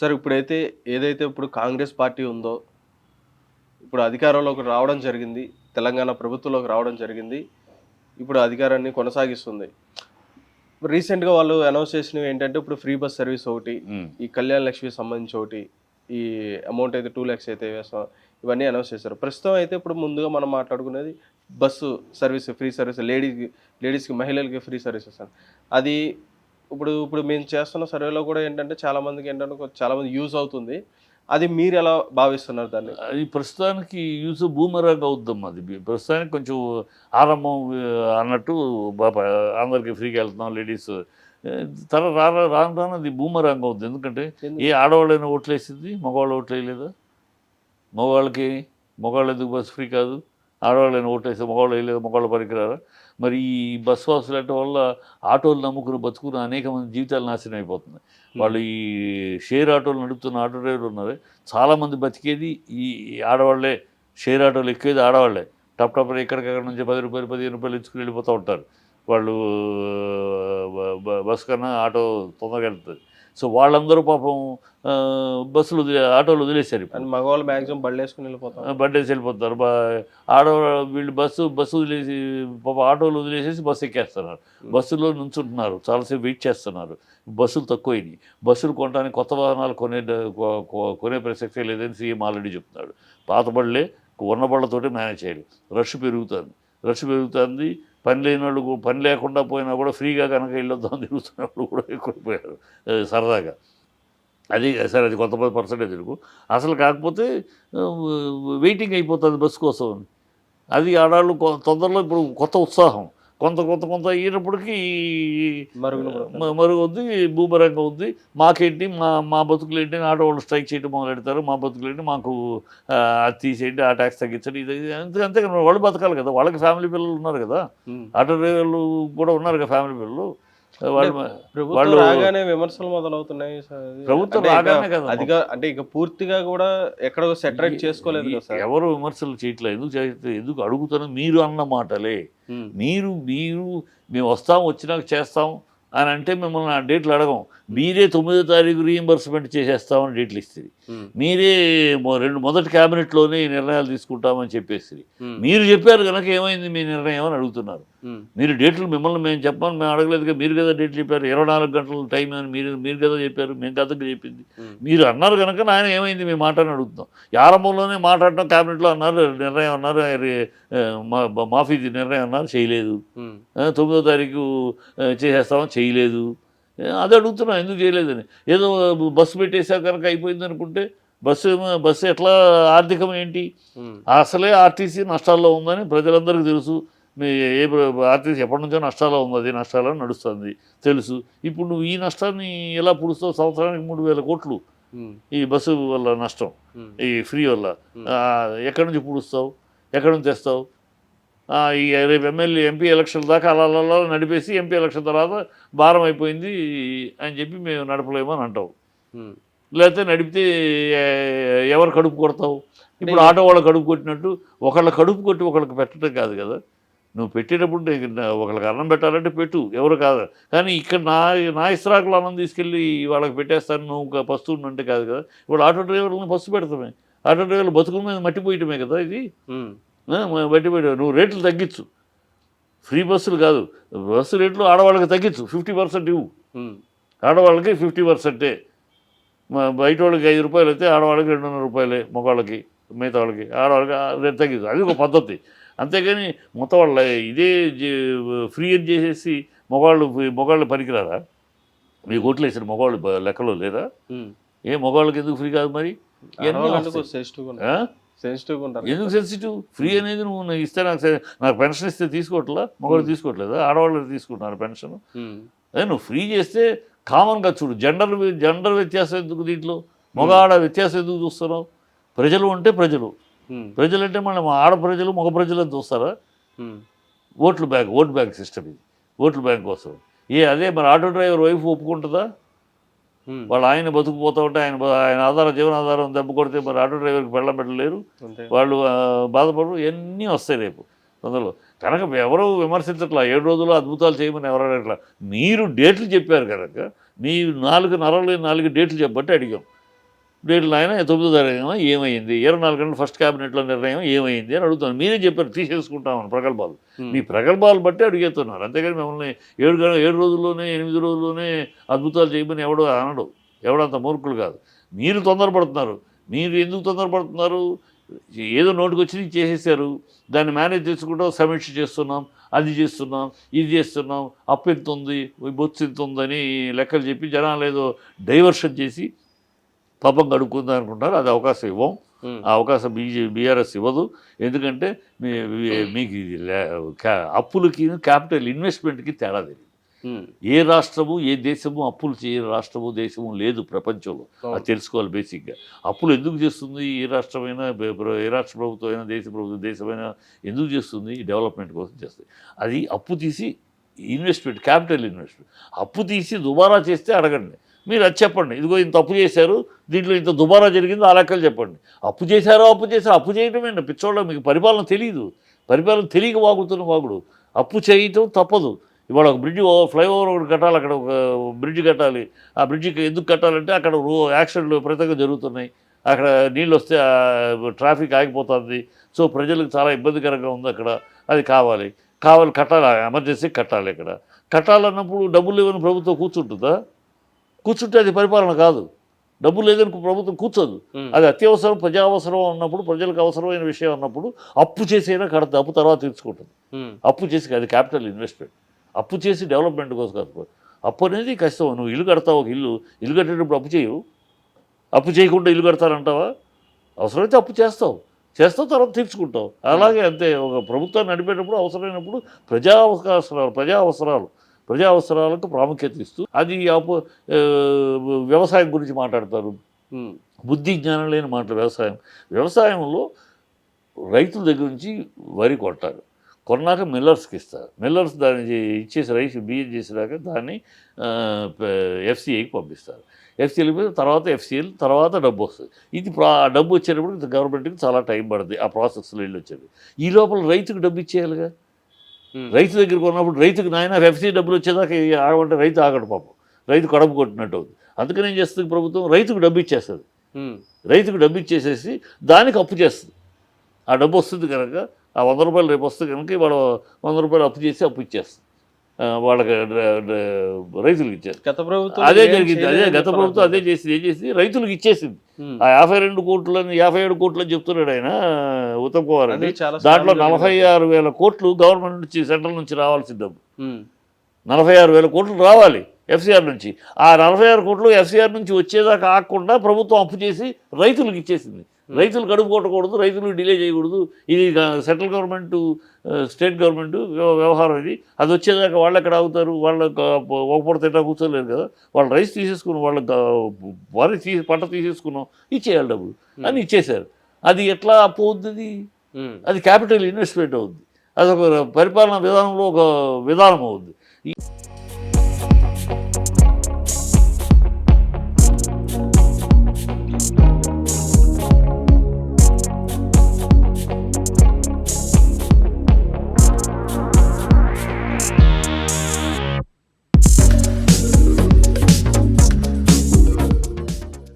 Sir ఇప్పుడైతే ఏదైతే ఇప్పుడు కాంగ్రెస్ పార్టీ ఉందో ఇప్పుడు అధికారంలోకి రావడం జరిగింది తెలంగాణ ప్రభుత్వంలోకి రావడం జరిగింది ఇప్పుడు అధికారాన్ని కొనసాగిస్తుంది. రీసెంట్గా వాళ్ళు అనౌన్స్ చేసినవి ఏంటంటే ఇప్పుడు ఫ్రీ బస్ సర్వీస్ ఒకటి. ఈ కళ్యాణ్ లక్ష్మి సంబంధించి ఒకటి ఈ అమౌంట్ అయితే టూ ల్యాక్స్ అయితే వేస్తాం ఇవన్నీ అనౌన్స్ చేశారు. ప్రస్తుతం అయితే ఇప్పుడు ముందుగా మనం మాట్లాడుకునేది బస్సు సర్వీస్ ఫ్రీ సర్వీస్ లేడీస్కి లేడీస్కి మహిళలకి ఫ్రీ సర్వీసెస్ అని అది ఇప్పుడు ఇప్పుడు మేము చేస్తున్న సర్వేలో కూడా ఏంటంటే చాలా మందికి ఏంటంటే చాలా మంది యూజ్ అవుతుంది. అది మీరు ఎలా భావిస్తున్నారు దాన్ని? అది ప్రస్తుతానికి యూజ్ బూమరాంగ్ అవుద్దాం అది. ప్రస్తుతానికి కొంచెం ఆరంభం అన్నట్టు అందరికి ఫ్రీగా వెళ్తున్నాం లేడీస్. తర్వాత రాను రాను రాను అది బూమరాంగ్ అవుద్ది. ఎందుకంటే ఎందుకు? ఏ ఆడవాళ్ళైనా ఓట్లు వేసింది మగవాళ్ళు ఓట్లు వేయలేదా మగవాళ్ళకి మగవాళ్ళు ఎందుకు బస్సు ఫ్రీ కాదు? ఆడవాళ్ళని ఓట్లు మగవాళ్ళు వేయలేదు మగవాళ్ళు పనికిరారా మరి ఈ బస్ వాసులు అంటే వల్ల ఆటోలు నమ్ముకుని బతుకుని అనేక మంది జీవితాలు నాశనం అయిపోతుంది వాళ్ళు ఈ షేర్ ఆటోలు నడుపుతున్న ఆటో డ్రైవర్లు ఉన్నారు చాలామంది బతికేది ఈ ఆడవాళ్ళే. ఆడవాళ్ళే షేర్ ఆటోలు ఎక్కేది ఆడవాళ్ళే టప్ టప్ ఎక్కడికక్కడ నుంచి పది రూపాయలు పదిహేను రూపాయలు ఇచ్చుకుని వెళ్ళిపోతూ ఉంటారు. వాళ్ళు బస్ కన్నా ఆటో తొందరగా వెళ్తుంది. సో వాళ్ళందరూ పాపం బస్సులు వదిలే ఆటోలు వదిలేశారు మగవాళ్ళు మాక్సిమం బళ్ళు వేసుకుని వెళ్ళిపోతాం బర్త్డేస్ వెళ్ళిపోతారు. బా ఆడవాళ్ళు వీళ్ళు బస్సు బస్సు వదిలేసి పాప ఆటోలు వదిలేసేసి బస్సు ఎక్కేస్తున్నారు. బస్సులో నుంచుంటున్నారు. చాలాసేపు వెయిట్ చేస్తున్నారు. బస్సులు తక్కువైనాయి. బస్సులు కొనడానికి కొత్త వాహనాలు కొనే కొనే ప్రసక్తే లేదని సీఎం ఆల్రెడీ చెప్తున్నాడు. పాత బళ్ళే ఉన్న బళ్ళతోటి మేనేజ్ చేయాలి. రష్ పెరుగుతుంది. రష్ పెరుగుతుంది. పని లేని వాళ్ళు పని లేకుండా పోయినా కూడా ఫ్రీగా కనుక వెళ్ళొద్దాం తిరుగుతున్న వాళ్ళు కూడా ఎక్కువైపోయారు సరదాగా. అది సరే అది కొంత పర్సెంటేజ్ తెలుగు. అసలు కాకపోతే వెయిటింగ్ అయిపోతుంది బస్సు కోసం అది ఆడాళ్ళు కొ- తొందరలో ఇప్పుడు కొత్త ఉత్సాహం. కొంత కొంత కొంత అయినప్పటికీ మరుగున పడుతుంది. మ- మరుగు ఉంది భూమరంగం ఉంది. మాకేంటి మా మా బతుకులు ఏంటి అని ఆడవాళ్ళు స్ట్రైక్ చేయడం మొదలు పెడతారు మా బతుకులు ఏంటి మాకు అది తీసేయండి ఆ ట్యాక్స్ తగ్గించండి ఇది అంతే అంతే వాళ్ళు బతకాలి కదా. వాళ్ళకి ఫ్యామిలీ పిల్లలు ఉన్నారు కదా. ఆటో డ్రైవర్లు కూడా ఉన్నారు కదా ఫ్యామిలీ పిల్లలు. వాళ్ళు రాగానే విమర్శలు మొదలవుతున్నాయి. ప్రభుత్వం రాగానే కదా అదిగా అంటే ఇక పూర్తిగా కూడా ఎక్కడ సెటరేట్ చేసుకోలేదు ఎవరు విమర్శలు చేయట్లేదు. ఎందుకు ఎందుకు అడుగుతాను మీరు అన్న మాటలే. మీరు మీరు మేము వస్తాం వచ్చినాక చేస్తాం అని అంటే మిమ్మల్ని ఆ డేట్లు అడగం. మీరే తొమ్మిదో తారీఖు రీఎంబర్స్మెంట్ చేసేస్తామని డేట్లు ఇస్తుంది. ఉమ్. మీరే రెండు మొదటి క్యాబినెట్లోనే ఈ నిర్ణయాలు తీసుకుంటామని చెప్పేసి ఉమ్. మీరు చెప్పారు కనుక ఏమైంది మీ నిర్ణయం అని అడుగుతున్నారు. ఉమ్. మీరు డేట్లు మిమ్మల్ని మేము చెప్పమని మేము అడగలేదు కదా మీరు కదా డేట్లు చెప్పారు. ఇరవై నాలుగు గంటల టైం అని మీరు మీరు కదా చెప్పారు మేము కదా చెప్పింది. మీరు అన్నారు కనుక నాయన ఏమైంది మీ మాట అని అడుగుతాం ఆరంభంలోనే మాట్లాడటం క్యాబినెట్లో అన్నారు నిర్ణయం అన్నారు మాఫీ నిర్ణయం అన్నారు చేయలేదు. తొమ్మిదో తారీఖు చేసేస్తామని చేయలేదు. అది అడుగుతున్నా ఎందుకు చేయలేదని. ఏదో బస్సు పెట్టేశాక కనుక అయిపోయింది అనుకుంటే బస్సు బస్సు ఎట్లా ఆర్థికం ఏంటి. అసలే ఆర్టీసీ నష్టాల్లో ఉందని ప్రజలందరికీ తెలుసు. మీ ఏ ఆర్టీసీ ఎప్పటి నుంచో నష్టాల్లో ఉంది అది నష్టాల్లో నడుస్తుంది తెలుసు. ఇప్పుడు నువ్వు ఈ నష్టాన్ని ఎలా పుడుస్తావు? సంవత్సరానికి మూడు వేల కోట్లు. ఈ బస్సు వల్ల నష్టం. ఈ ఫ్రీ వల్ల. ఎక్కడి నుంచి పుడుస్తావు? ఎక్కడి నుంచి తెస్తావు? ఈ రేపు ఎమ్మెల్యే ఎంపీ ఎలక్షన్ దాకా అలా నడిపేసి ఎంపీ ఎలక్షన్ తర్వాత భారం అయిపోయింది అని చెప్పి మేము నడపలేము అని అంటావు. లేకపోతే నడిపితే ఎవరు కడుపు కొడతావు? ఇప్పుడు ఆటో వాళ్ళ కడుపు కొట్టినట్టు ఒకళ్ళ కడుపు కొట్టి ఒకళ్ళకి పెట్టడం కాదు కదా. నువ్వు పెట్టేటప్పుడు ఒకళ్ళకి అన్నం పెట్టాలంటే పెట్టు ఎవరు కాదు. కానీ ఇక్కడ నా నా ఇస్త్రాకులు అన్నం తీసుకెళ్ళి వాళ్ళకి పెట్టేస్తాను నువ్వు పస్తు అంటే కాదు కదా. ఇప్పుడు ఆటో డ్రైవర్లను పస్తు పెడతామే. ఆటో డ్రైవర్లు బతుకుల మీద మట్టిపోయటమే కదా ఇది. మట్టిపోయటం నువ్వు రేట్లు తగ్గించు. ఫ్రీ బస్సులు కాదు. బస్సు రేట్లు ఆడవాళ్ళకి తగ్గించు. ఫిఫ్టీ పర్సెంట్ ఇవ్వు. ఆడవాళ్ళకి ఫిఫ్టీ పర్సెంటే. బయట వాళ్ళకి ఐదు రూపాయలు అయితే ఆడవాళ్ళకి రెండున్నర రూపాయలే మగవాళ్ళకి మిగతా వాళ్ళకి. ఆడవాళ్ళకి రేట్ తగ్గింది అది ఒక పద్ధతి. అంతేగాని మొత్తం వాళ్ళ ఇదే ఫ్రీ అని చేసేసి మగవాళ్ళు మగవాళ్ళు పనికిరారా? మీకు ఓట్లు వేసిన మగవాళ్ళు లెక్కలో లేదా ఉమ్. ఏ మగవాళ్ళకి ఎందుకు ఫ్రీ కాదు మరి? ఇవన్నీ సెన్సిటివ్గా ఉంటారు ఎందుకు సెన్సిటివ్ ఫ్రీ అనేది నువ్వు ఇస్తే నాకు నాకు పెన్షన్ ఇస్తే తీసుకోవట్లా? మగవాళ్ళు తీసుకోవట్లేదా? ఆడవాళ్ళు తీసుకుంటున్నారు పెన్షన్ ఉమ్. అదే నువ్వు ఫ్రీ చేస్తే కామన్గా చూడు. జెండర్ జెండర్ వ్యత్యాసం ఎందుకు దీంట్లో? మగ ఆడ వ్యత్యాసం ఎందుకు చూస్తున్నావు? ప్రజలు అంటే ప్రజలు. ప్రజలు అంటే మళ్ళీ మా ఆడ ప్రజలు మగ ప్రజలు అని చూస్తారా. ఓట్లు బ్యాంక్ ఓట్ బ్యాంక్ సిస్టమ్ ఇది. ఓట్లు బ్యాంక్ కోసం. ఏ అదే మరి ఆటో డ్రైవర్ వైఫ్ ఒప్పుకుంటుందా. వాళ్ళు ఆయన బతుకుపోతూ ఉంటే ఆయన ఆయన ఆధారం జీవనాధారం దెబ్బ కొడితే మరి ఆటో డ్రైవర్కి వెళ్ళ పెట్టలేరు. వాళ్ళు బాధపడరు. ఇవన్నీ వస్తాయి రేపు తొందరలో. కనుక ఎవరు విమర్శించట్లా. ఏడు రోజులు అద్భుతాలు చేయమని ఎవరు అడగట్లా. మీరు డేట్లు చెప్పారు కనుక మీ నాలుగు నరలు నాలుగు డేట్లు చెప్పబట్టి అడిగాం. డేట్లు ఆయన తొమ్మిదో తారీఖున ఏమైంది? ఇరవై నాలుగు గంటల ఫస్ట్ క్యాబినెట్లో నిర్ణయం ఏమైంది అని అడుగుతాను మీరే చెప్పారు తీసేసుకుంటామని ప్రగల్భాలు. మీ ప్రగల్భాలు బట్టి అడుగుతున్నారు అంతేగాని మిమ్మల్ని ఏడు గంట ఏడు రోజుల్లోనే ఎనిమిది రోజుల్లోనే అద్భుతాలు చేయమని ఎవడో అనడు. ఎవడంత మూర్ఖులు కాదు. మీరు తొందరపడుతున్నారు. మీరు ఎందుకు తొందరపడుతున్నారు? ఏదో నోటికి వచ్చింది చేసేసారు దాన్ని మేనేజ్ చేసుకుంటాం సమీక్ష చేస్తున్నాం. అది చేస్తున్నాం. ఇది చేస్తున్నాం. అప్పు ఎంత ఉంది? ఎంత ఉందని లెక్కలు చెప్పి జనాలు ఏదో డైవర్షన్ చేసి పాపం గడుపుకుందాం అనుకుంటారు అది అవకాశం ఇవ్వం. ఆ అవకాశం బీజే బీఆర్ఎస్ ఇవ్వదు. ఎందుకంటే మీ మీకు అప్పులకి క్యాపిటల్ ఇన్వెస్ట్మెంట్కి తేడా తెలియదు. ఏ రాష్ట్రము ఏ దేశము అప్పులు చేయని రాష్ట్రము దేశము లేదు ప్రపంచంలో. అది తెలుసుకోవాలి బేసిక్గా. అప్పులు ఎందుకు చేస్తుంది? ఏ రాష్ట్రమైనా ఏ రాష్ట్ర ప్రభుత్వం అయినా దేశ ప్రభుత్వం దేశమైనా ఎందుకు చేస్తుంది? డెవలప్మెంట్ కోసం చేస్తుంది. అది అప్పు తీసి ఇన్వెస్ట్మెంట్ క్యాపిటల్ ఇన్వెస్ట్మెంట్. అప్పు తీసి దుబారా చేస్తే అడగండి. మీరు అది చెప్పండి. ఇదిగో ఇంత అప్పు చేశారు దీంట్లో ఇంత దుబారా జరిగింది ఆ లెక్కలు చెప్పండి. అప్పు చేశారో అప్పు చేశారో? అప్పు చేయటమేనా పిచ్చోళ్ళ మీకు పరిపాలన తెలియదు పరిపాలన తెలియక వాగుతున్న వాగుడు. అప్పు చేయటం తప్పదు. ఇవాళ ఒక బ్రిడ్జ్ ఫ్లైఓవర్ ఒకటి కట్టాలి అక్కడ ఒక బ్రిడ్జ్ కట్టాలి. ఆ బ్రిడ్జికి ఎందుకు కట్టాలంటే అక్కడ రో యాక్సిడెంట్లు విపరీతంగా జరుగుతున్నాయి. అక్కడ నీళ్ళు వస్తే ట్రాఫిక్ ఆగిపోతుంది. సో ప్రజలకు చాలా ఇబ్బందికరంగా ఉంది అక్కడ. అది కావాలి. కావాలి కట్టాలి ఎమర్జెన్సీ కట్టాలి ఇక్కడ. కట్టాలన్నప్పుడు డబ్బులు లేవని ప్రభుత్వం కూర్చుంటుందా? కూర్చుంటే అది పరిపాలన కాదు. డబ్బులు లేదని ప్రభుత్వం కూర్చోదు. అది అత్యవసరం ప్రజా అవసరం అన్నప్పుడు ప్రజలకు అవసరమైన విషయం అన్నప్పుడు అప్పు చేసైనా కడతా అప్పు తర్వాత తీర్చుకుంటుంది. అప్పు చేసి అది క్యాపిటల్ ఇన్వెస్ట్మెంట్. అప్పు చేసి డెవలప్మెంట్ కోసం కాదు. అప్పు అనేది కష్టం. నువ్వు ఇల్లు కడతావు ఒక ఇల్లు. ఇల్లు కట్టేటప్పుడు అప్పు చేయవు. అప్పు చేయకుండా ఇల్లు కడతానంటావా అవసరమైతే అప్పు చేస్తావు. చేస్తావు తర్వాత తీర్చుకుంటావు. అలాగే అంతే. ఒక ప్రభుత్వాన్ని నడిపేటప్పుడు అవసరమైనప్పుడు ప్రజా అవకాశాలు ప్రజా అవసరాలు ప్రజా అవసరాలకు ప్రాముఖ్యత ఇస్తూ అది వ్యవసాయం గురించి మాట్లాడతారు. బుద్ధి జ్ఞానం లేని మాటలు వ్యవసాయం. వ్యవసాయంలో రైతుల దగ్గర నుంచి వరి కొట్టారు కొన్నాక మిల్లర్స్కి ఇస్తారు. మిల్లర్స్ దాన్ని ఇచ్చేసి రైస్ బియ్యం చేసినాక దాన్ని ఎఫ్సిఐకి పంపిస్తారు. ఎఫ్సిఎల్ తర్వాత ఎఫ్సిఎల్ తర్వాత డబ్బు వస్తుంది. ఇది ప్రా ఆ డబ్బు వచ్చేటప్పుడు గవర్నమెంట్కి చాలా టైం పడుతుంది ఆ ప్రాసెస్లో వెళ్ళి వచ్చేది. ఈ లోపల రైతుకు డబ్బు ఇచ్చేయాలిగా. రైతు దగ్గరికి ఉన్నప్పుడు రైతుకు నాయన ఎఫ్సీ డబ్బులు వచ్చేదాకా ఆగమంటే రైతు ఆగడు పాపం. రైతు కడుపు కొట్టినట్టు అవుతుంది అందుకని ఏం చేస్తుంది ప్రభుత్వం? రైతుకు డబ్బు ఇచ్చేస్తుంది. రైతుకు డబ్బు ఇచ్చేసేసి దానికి అప్పు చేస్తుంది. ఆ డబ్బు వస్తుంది కనుక ఆ వంద రూపాయలు రేపు వస్తుంది కనుక ఇవాళ వంద రూపాయలు అప్పు చేసి అప్పు ఇచ్చేస్తుంది. వాళ్ళకి రైతులకు ఇచ్చేస్తుంది. గత ప్రభుత్వం అదే జరిగింది. అదే గత ప్రభుత్వం అదే చేసింది. ఏం చేసింది? రైతులకు ఇచ్చేసింది. ఆ యాభై రెండు కోట్లని యాభై ఏడు కోట్లని చెప్తున్నాడు ఆయన ఉత్తమ్ కుమార్ చాలా దాంట్లో నలభై ఆరు వేల కోట్లు గవర్నమెంట్ నుంచి సెంట్రల్ నుంచి రావాల్సిన డబ్బు. నలభై ఆరు వేల కోట్లు రావాలి ఎఫ్సిఆర్ నుంచి. ఆ నలభై ఆరు కోట్లు ఎఫ్సిఆర్ నుంచి వచ్చేదాకా ఆగకుండా ప్రభుత్వం అప్పు చేసి రైతులకు ఇచ్చేసింది. రైతులు కడుపు కొట్టకూడదు రైతులు డిలే చేయకూడదు. ఇది సెంట్రల్ గవర్నమెంట్ స్టేట్ గవర్నమెంట్ వ్యవ- వ్యవహారం ఇది. అది వచ్చేదాకా వాళ్ళు ఎక్కడ ఆగుతారు? వాళ్ళ ఒక పూట తింటా కూర్చోలేరు కదా. వాళ్ళు రైస్ తీసేసుకుని వాళ్ళ వరి తీసి పంట తీసేసుకున్నాం ఇచ్చేయాలి డబ్బులు. అని ఇచ్చేశారు. అది ఎట్లా అప్పు అవుతుంది. అది? క్యాపిటల్ ఇన్వెస్ట్మెంట్ అవుద్ది. అది ఒక పరిపాలనా విధానంలో ఒక విధానం అవుద్ది.